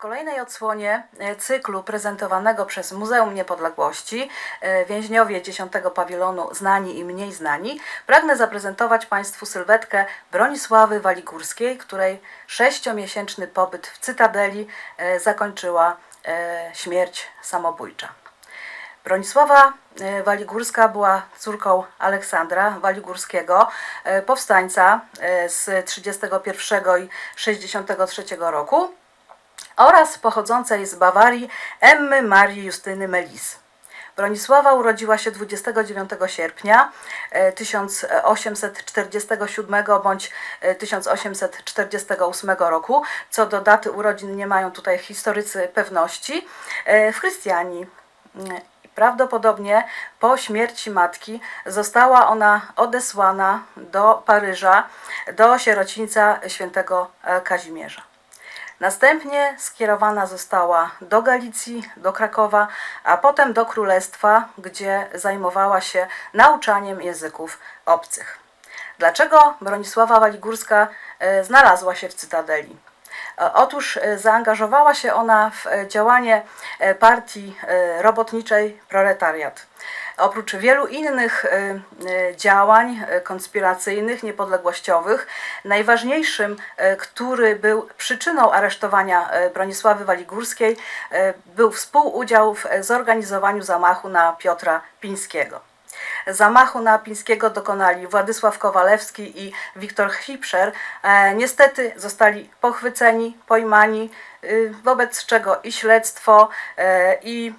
kolejnej odsłonie e, cyklu prezentowanego przez Muzeum Niepodległości e, Więźniowie 10 pawilonu Znani i Mniej Znani pragnę zaprezentować Państwu sylwetkę Bronisławy Waligórskiej, której sześciomiesięczny pobyt w Cytadeli e, zakończyła śmierć samobójcza. Bronisława Waligórska była córką Aleksandra Waligórskiego, powstańca z 31 i 63 roku oraz pochodzącej z Bawarii Emmy Marii Justyny Melis. Bronisława urodziła się 29 sierpnia e, 1847 bądź e, 1848 roku. Co do daty urodzin nie mają tutaj historycy pewności. e, W Chrystianii. Mm, Prawdopodobnie po śmierci matki została ona odesłana do Paryża, do sierocińca świętego e, Kazimierza. Następnie skierowana została do Galicji, do Krakowa, a potem do Królestwa, gdzie zajmowała się nauczaniem języków obcych. Dlaczego Bronisława Waligórska e, znalazła się w Cytadeli? E, Otóż e, zaangażowała się ona w działanie partii robotniczej Proletariat. Oprócz wielu innych e, e, działań e, konspiracyjnych, niepodległościowych, najważniejszym, który był przyczyną aresztowania Bronisławy Waligórskiej, był współudział w zorganizowaniu zamachu na Piotra Pińskiego. Zamachu na Pińskiego dokonali Władysław Kowalewski i Wiktor Hipscher. E, niestety zostali pochwyceni, pojmani, y, wobec czego i śledztwo, e, i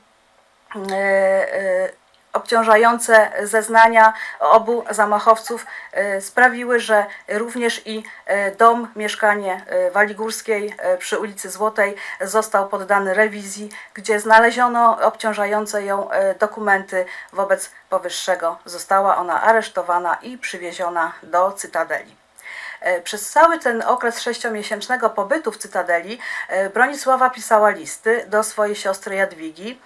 obciążające zeznania obu zamachowców e, sprawiły, że również i e, dom, mieszkanie e, Waligórskiej przy ulicy Złotej został poddany rewizji, gdzie znaleziono obciążające ją dokumenty wobec powyższego. Została ona aresztowana i przywieziona do Cytadeli. Przez cały ten okres sześciomiesięcznego pobytu w Cytadeli Bronisława pisała listy do swojej siostry Jadwigi.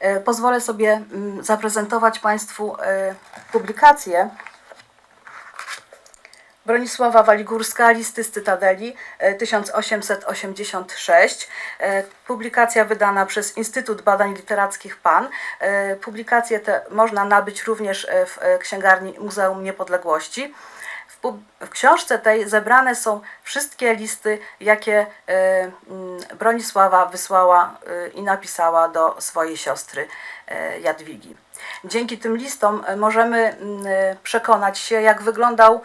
E, Pozwolę sobie mm, zaprezentować Państwu e, publikację Bronisława Waligórska, Listy z Cytadeli, e, 1886. E, Publikacja wydana przez Instytut Badań Literackich PAN. Publikacje te można nabyć również w księgarni Muzeum Niepodległości. W, książce tej zebrane są wszystkie listy, jakie e, mm, Bronisława wysłała e, i napisała do swojej siostry e, Jadwigi. Dzięki tym listom możemy mm, przekonać się, jak wyglądał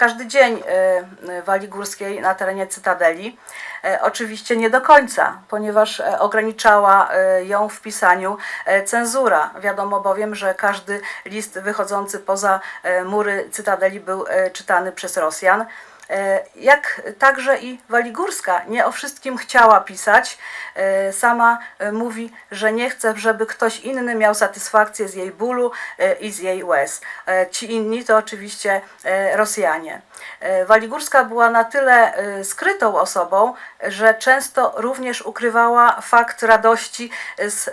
każdy dzień e, e, Waligórskiej na terenie Cytadeli. E, Oczywiście nie do końca, ponieważ ograniczała ją w pisaniu cenzura. Wiadomo bowiem, że każdy list wychodzący poza mury Cytadeli był czytany przez Rosjan. E, Jak także i Waligórska nie o wszystkim chciała pisać. E, Sama e, mówi, że nie chce, żeby ktoś inny miał satysfakcję z jej bólu i z jej łez. Ci inni to oczywiście Rosjanie. Waligórska była na tyle skrytą osobą, że często również ukrywała fakt radości z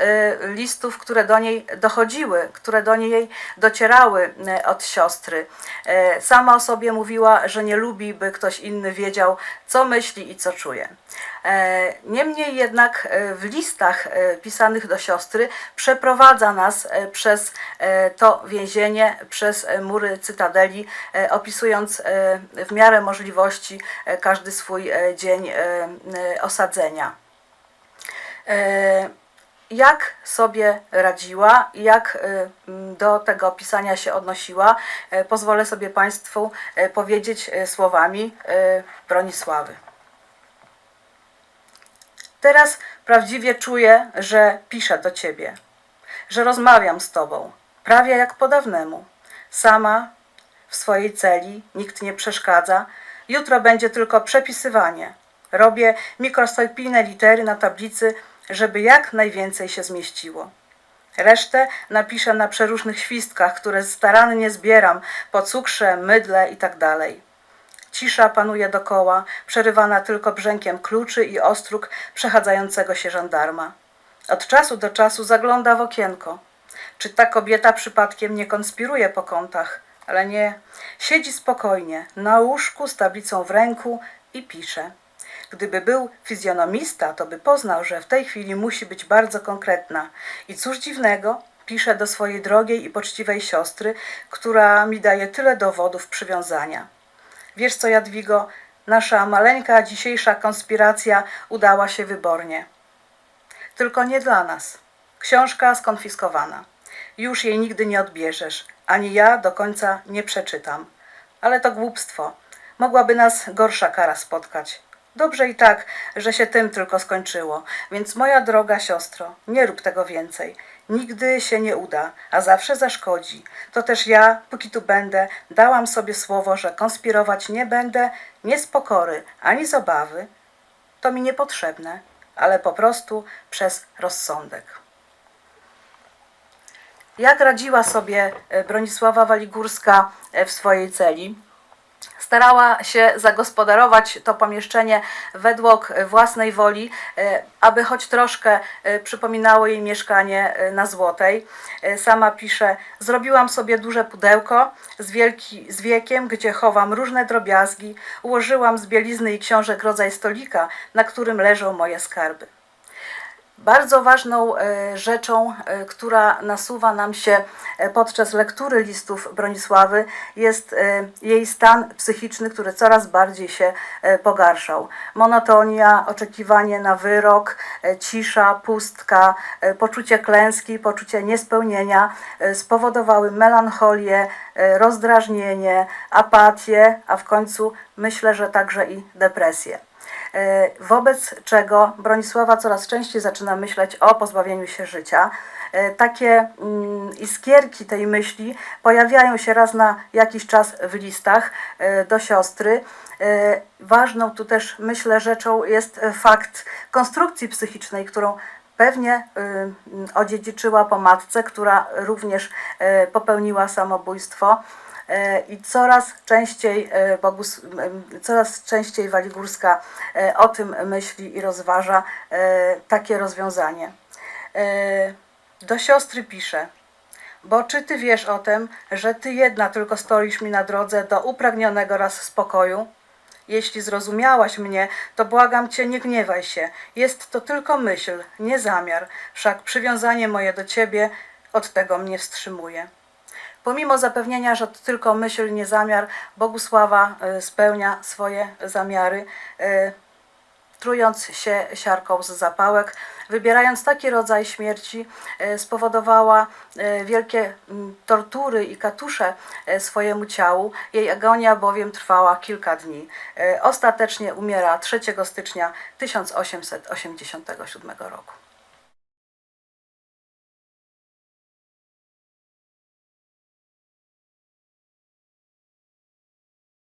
listów, które do niej dochodziły, które do niej docierały od siostry. Sama o sobie mówiła, że nie lubi, by ktoś inny wiedział, co myśli i co czuje. E, Niemniej jednak e, w listach e, pisanych do siostry przeprowadza nas przez to więzienie, przez mury Cytadeli, opisując w miarę możliwości każdy swój dzień osadzenia. Jak sobie radziła, jak e, m, do tego pisania się odnosiła, e, pozwolę sobie Państwu e, powiedzieć e, słowami Bronisławy. Teraz prawdziwie czuję, że piszę do ciebie, że rozmawiam z tobą, prawie jak po dawnemu. Sama w swojej celi, nikt nie przeszkadza. Jutro będzie tylko przepisywanie. Robię mikroskopijne litery na tablicy, żeby jak najwięcej się zmieściło. Resztę napiszę na przeróżnych świstkach, które starannie zbieram po cukrze, mydle i tak. Cisza panuje dokoła, przerywana tylko brzękiem kluczy i ostróg przechadzającego się żandarma. Od czasu do czasu zagląda w okienko. Czy ta kobieta przypadkiem nie konspiruje po kątach? Ale nie. Siedzi spokojnie, na łóżku z tablicą w ręku i pisze. Gdyby był fizjonomista, to by poznał, że w tej chwili musi być bardzo konkretna. I cóż dziwnego, piszę do swojej drogiej i poczciwej siostry, która mi daje tyle dowodów przywiązania. Wiesz co, Jadwigo, nasza maleńka dzisiejsza konspiracja udała się wybornie. Tylko nie dla nas. Książka skonfiskowana. Już jej nigdy nie odbierzesz, ani ja do końca nie przeczytam. Ale to głupstwo. Mogłaby nas gorsza kara spotkać. Dobrze i tak, że się tym tylko skończyło. Więc moja droga siostro, nie rób tego więcej. Nigdy się nie uda, a zawsze zaszkodzi. To też ja, póki tu będę, dałam sobie słowo, że konspirować nie będę, nie z pokory, ani z obawy. To mi niepotrzebne, ale po prostu przez rozsądek. Jak radziła sobie e, Bronisława Waligórska e, w swojej celi? Starała się zagospodarować to pomieszczenie według własnej woli, e, aby choć troszkę e, przypominało jej mieszkanie e, na Złotej. Sama pisze: Zrobiłam sobie duże pudełko z, wielki, z wiekiem, gdzie chowam różne drobiazgi. Ułożyłam z bielizny i książek rodzaj stolika, na którym leżą moje skarby. Bardzo ważną e, rzeczą, e, która nasuwa nam się e, podczas lektury listów Bronisławy, jest jej stan psychiczny, który coraz bardziej się pogarszał. Monotonia, oczekiwanie na wyrok, cisza, pustka, poczucie klęski, poczucie niespełnienia spowodowały melancholię, rozdrażnienie, apatię, a w końcu myślę, że także i depresję. E, Wobec czego Bronisława coraz częściej zaczyna myśleć o pozbawieniu się życia. E, Takie mm, iskierki tej myśli pojawiają się raz na jakiś czas w listach e, do siostry. Ważną tu też, myślę, rzeczą jest fakt konstrukcji psychicznej, którą pewnie y, odziedziczyła po matce, która również popełniła samobójstwo. E, I coraz częściej, e, Bogus, coraz częściej Waligórska e, o tym myśli i rozważa takie rozwiązanie. Do siostry pisze, bo czy ty wiesz o tym, że ty jedna tylko stoisz mi na drodze do upragnionego raz spokoju? Jeśli zrozumiałaś mnie, to błagam cię, nie gniewaj się. Jest to tylko myśl, nie zamiar, wszak przywiązanie moje do ciebie od tego mnie wstrzymuje. Pomimo zapewnienia, że to tylko myśl, nie zamiar, Bogusława y, spełnia swoje zamiary, y, trując się siarką z zapałek, wybierając taki rodzaj śmierci, y, spowodowała wielkie tortury i katusze swojemu ciału. Jej agonia bowiem trwała kilka dni. Ostatecznie umiera 3 stycznia 1887 roku.